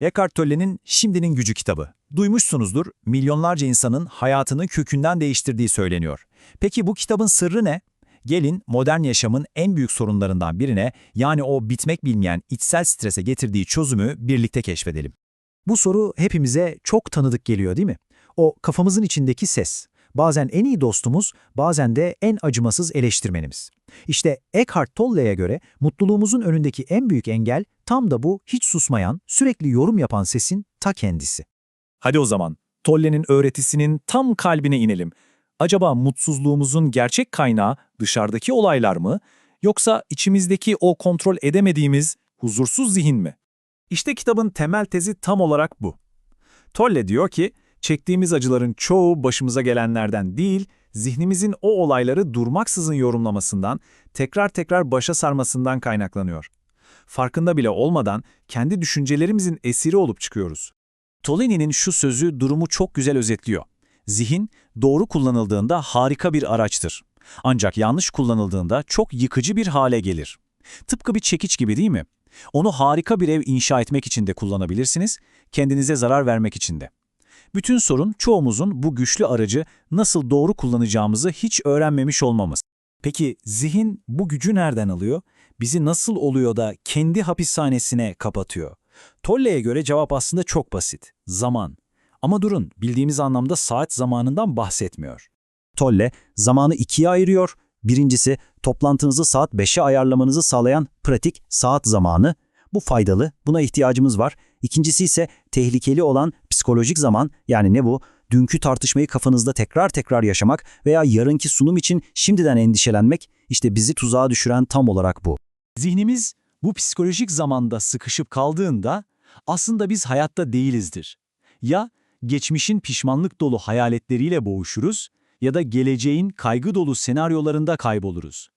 Eckhart Tolle'nin Şimdinin Gücü kitabı. Duymuşsunuzdur, milyonlarca insanın hayatını kökünden değiştirdiği söyleniyor. Peki bu kitabın sırrı ne? Gelin modern yaşamın en büyük sorunlarından birine, yani o bitmek bilmeyen içsel strese getirdiği çözümü birlikte keşfedelim. Bu soru hepimize çok tanıdık geliyor değil mi? O kafamızın içindeki ses. Bazen en iyi dostumuz, bazen de en acımasız eleştirmenimiz. İşte Eckhart Tolle'ye göre mutluluğumuzun önündeki en büyük engel tam da bu hiç susmayan, sürekli yorum yapan sesin ta kendisi. Hadi o zaman Tolle'nin öğretisinin tam kalbine inelim. Acaba mutsuzluğumuzun gerçek kaynağı dışarıdaki olaylar mı yoksa içimizdeki o kontrol edemediğimiz huzursuz zihin mi? İşte kitabın temel tezi tam olarak bu. Tolle diyor ki, çektiğimiz acıların çoğu başımıza gelenlerden değil, zihnimizin o olayları durmaksızın yorumlamasından, tekrar tekrar başa sarmasından kaynaklanıyor. Farkında bile olmadan kendi düşüncelerimizin esiri olup çıkıyoruz. Tolini'nin şu sözü durumu çok güzel özetliyor. Zihin, doğru kullanıldığında harika bir araçtır. Ancak yanlış kullanıldığında çok yıkıcı bir hale gelir. Tıpkı bir çekiç gibi değil mi? Onu harika bir ev inşa etmek için de kullanabilirsiniz, kendinize zarar vermek için de. Bütün sorun çoğumuzun bu güçlü aracı nasıl doğru kullanacağımızı hiç öğrenmemiş olmamız. Peki zihin bu gücü nereden alıyor? Bizi nasıl oluyor da kendi hapishanesine kapatıyor? Tolle'ye göre cevap aslında çok basit. Zaman. Ama durun, bildiğimiz anlamda saat zamanından bahsetmiyor. Tolle, zamanı ikiye ayırıyor. Birincisi, toplantınızı saat 5'e ayarlamanızı sağlayan pratik saat zamanı. Bu faydalı, buna ihtiyacımız var. İkincisi ise tehlikeli olan psikolojik zaman, yani ne bu? Dünkü tartışmayı kafanızda tekrar tekrar yaşamak veya yarınki sunum için şimdiden endişelenmek, işte bizi tuzağa düşüren tam olarak bu. Zihnimiz bu psikolojik zamanda sıkışıp kaldığında aslında biz hayatta değilizdir. Ya geçmişin pişmanlık dolu hayaletleriyle boğuşuruz ya da geleceğin kaygı dolu senaryolarında kayboluruz.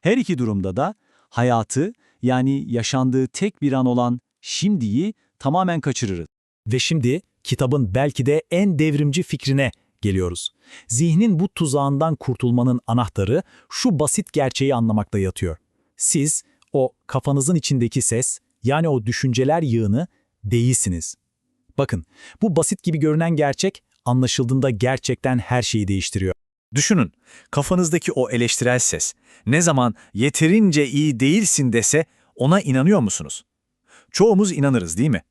Her iki durumda da hayatı yani yaşandığı tek bir an olan şimdiyi tamamen kaçırırız. Ve şimdi kitabın belki de en devrimci fikrine geliyoruz. Zihnin bu tuzağından kurtulmanın anahtarı şu basit gerçeği anlamakta yatıyor. Siz o kafanızın içindeki ses, yani o düşünceler yığını değilsiniz. Bakın, bu basit gibi görünen gerçek anlaşıldığında gerçekten her şeyi değiştiriyor. Düşünün, kafanızdaki o eleştirel ses ne zaman yeterince iyi değilsin dese ona inanıyor musunuz? Çoğumuz inanırız değil mi?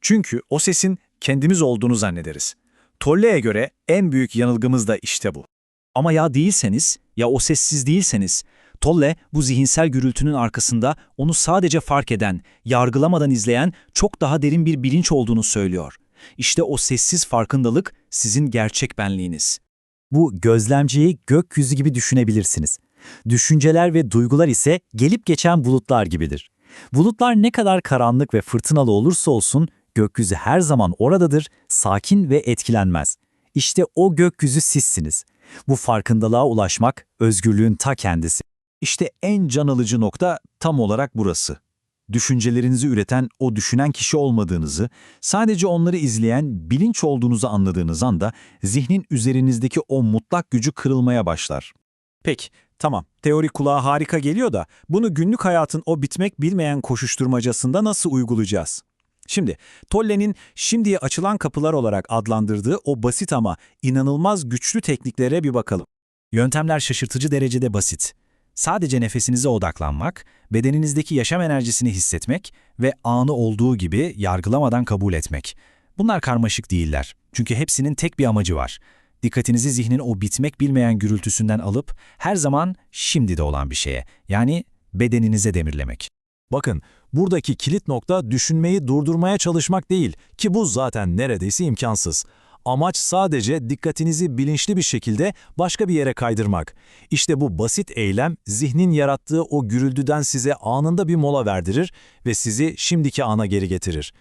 Çünkü o sesin kendimiz olduğunu zannederiz. Tolle'ye göre en büyük yanılgımız da işte bu. Ama ya değilseniz, ya o sessiz değilseniz, Tolle bu zihinsel gürültünün arkasında onu sadece fark eden, yargılamadan izleyen çok daha derin bir bilinç olduğunu söylüyor. İşte o sessiz farkındalık sizin gerçek benliğiniz. Bu gözlemciyi gökyüzü gibi düşünebilirsiniz. Düşünceler ve duygular ise gelip geçen bulutlar gibidir. Bulutlar ne kadar karanlık ve fırtınalı olursa olsun gökyüzü her zaman oradadır, sakin ve etkilenmez. İşte o gökyüzü sizsiniz. Bu farkındalığa ulaşmak özgürlüğün ta kendisi. İşte en can alıcı nokta tam olarak burası. Düşüncelerinizi üreten o düşünen kişi olmadığınızı, sadece onları izleyen bilinç olduğunuzu anladığınız anda zihnin üzerinizdeki o mutlak gücü kırılmaya başlar. Peki, tamam. Teori kulağa harika geliyor da bunu günlük hayatın o bitmek bilmeyen koşuşturmacasında nasıl uygulayacağız? Şimdi, Tolle'nin şimdiye açılan kapılar olarak adlandırdığı o basit ama inanılmaz güçlü tekniklere bir bakalım. Yöntemler şaşırtıcı derecede basit. Sadece nefesinize odaklanmak, bedeninizdeki yaşam enerjisini hissetmek ve anı olduğu gibi yargılamadan kabul etmek. Bunlar karmaşık değiller. Çünkü hepsinin tek bir amacı var. Dikkatinizi zihnin o bitmek bilmeyen gürültüsünden alıp her zaman şimdide olan bir şeye, yani bedeninize demirlemek. Bakın, buradaki kilit nokta düşünmeyi durdurmaya çalışmak değil ki bu zaten neredeyse imkansız. Amaç sadece dikkatinizi bilinçli bir şekilde başka bir yere kaydırmak. İşte bu basit eylem zihnin yarattığı o gürültüden size anında bir mola verdirir ve sizi şimdiki ana geri getirir.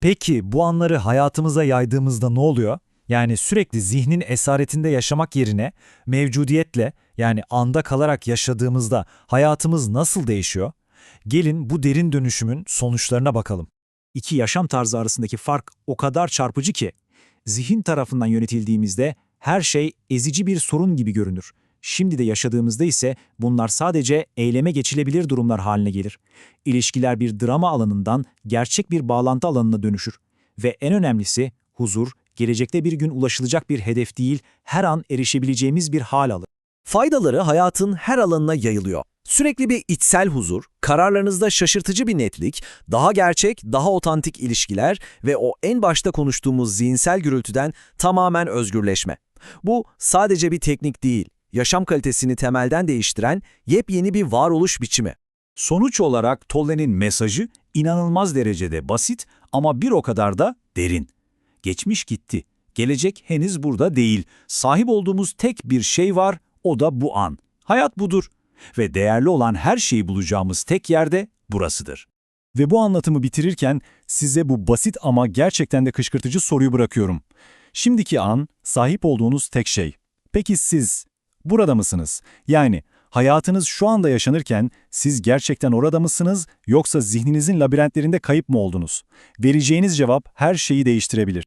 Peki bu anları hayatımıza yaydığımızda ne oluyor? Yani sürekli zihnin esaretinde yaşamak yerine mevcudiyetle yani anda kalarak yaşadığımızda hayatımız nasıl değişiyor? Gelin bu derin dönüşümün sonuçlarına bakalım. İki yaşam tarzı arasındaki fark o kadar çarpıcı ki zihin tarafından yönetildiğimizde her şey ezici bir sorun gibi görünür. Şimdi de yaşadığımızda ise bunlar sadece eyleme geçilebilir durumlar haline gelir. İlişkiler bir drama alanından gerçek bir bağlantı alanına dönüşür. Ve en önemlisi huzur, gelecekte bir gün ulaşılacak bir hedef değil, her an erişebileceğimiz bir hal alır. Faydaları hayatın her alanına yayılıyor. Sürekli bir içsel huzur, kararlarınızda şaşırtıcı bir netlik, daha gerçek, daha otantik ilişkiler ve o en başta konuştuğumuz zihinsel gürültüden tamamen özgürleşme. Bu sadece bir teknik değil, yaşam kalitesini temelden değiştiren yepyeni bir varoluş biçimi. Sonuç olarak Tolle'nin mesajı inanılmaz derecede basit ama bir o kadar da derin. Geçmiş gitti. Gelecek henüz burada değil. Sahip olduğumuz tek bir şey var, o da bu an. Hayat budur. Ve değerli olan her şeyi bulacağımız tek yerde burasıdır. Ve bu anlatımı bitirirken size bu basit ama gerçekten de kışkırtıcı soruyu bırakıyorum. Şimdiki an sahip olduğunuz tek şey. Peki siz burada mısınız? Yani hayatınız şu anda yaşanırken siz gerçekten orada mısınız yoksa zihninizin labirentlerinde kayıp mı oldunuz? Vereceğiniz cevap her şeyi değiştirebilir.